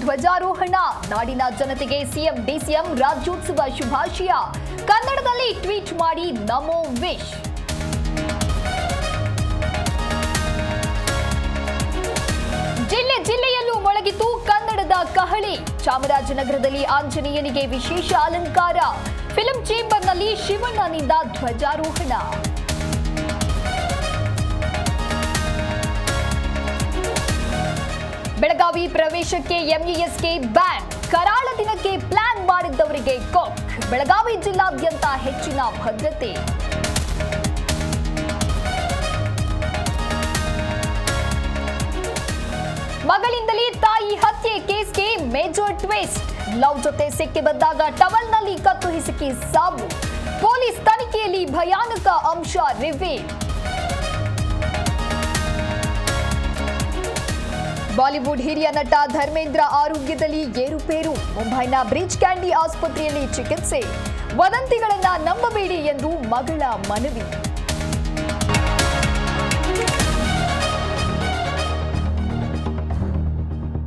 ಧ್ವಜಾರೋಹಣ. ನಾಡಿನ ಜನತೆಗೆ ಸಿಎಂ, ಡಿಸಿಎಂ ರಾಜ್ಯೋತ್ಸವ ಶುಭಾಶಯ. ಕನ್ನಡದಲ್ಲಿ ಟ್ವೀಟ್ ಮಾಡಿ ನಮೋ ವಿಶ್. ಜಿಲ್ಲೆ ಜಿಲ್ಲೆಯಲ್ಲೂ ಮೊಳಗಿತು ಕನ್ನಡದ ಕಹಳೆ. ಚಾಮರಾಜನಗರದಲ್ಲಿ ಆಂಜನೇಯನಿಗೆ ವಿಶೇಷ ಅಲಂಕಾರ. ಫಿಲ್ಮ್ ಚೇಂಬರ್ನಲ್ಲಿ ಶಿವಣ್ಣನಿಂದ ಧ್ವಜಾರೋಹಣ. ಬೆಳಗಾವಿ ಪ್ರವೇಶಕ್ಕೆ ಎಂಇಎಸ್ಗೆ ಬ್ಯಾನ್ ಕರಾಳ ದಿನಕ್ಕೆ ಪ್ಲಾನ್ ಮಾಡಿದ್ದವರಿಗೆ ಕೊಕ್. ಬೆಳಗಾವಿ ಜಿಲ್ಲಾದ್ಯಂತ ಹೆಚ್ಚಿನ ಭದ್ರತೆ. ಮಗಳಿಂದಲೇ ತಾಯಿ ಹತ್ಯೆ ಕೇಸ್ಗೆ ಮೇಜರ್ ಟ್ವಿಸ್ಟ್. ಲವ್ ಜೊತೆ ಸಿಕ್ಕಿ ಬಂದಾಗ ಟವಲ್ನಲ್ಲಿ ಕತ್ತು ಹಿಸುಕಿ ಸಾವು. ಪೊಲೀಸ್ ತನಿಖೆಯಲ್ಲಿ ಭಯಾನಕ ಅಂಶ ರಿವೀಲ್ ಬಾಲಿವುಡ್ ಹಿರಿಯ ನಟ ಧರ್ಮೇಂದ್ರ ಆರೋಗ್ಯದಲ್ಲಿ ಏರುಪೇರು. ಮುಂಬೈನ ಬ್ರಿಜ್ ಕ್ಯಾಂಡಿ ಆಸ್ಪತ್ರೆಯಲ್ಲಿ ಚಿಕಿತ್ಸೆ. ವದಂತಿಗಳನ್ನ ನಂಬಬೇಡಿ ಎಂದು ಮಗಳ ಮನವಿ.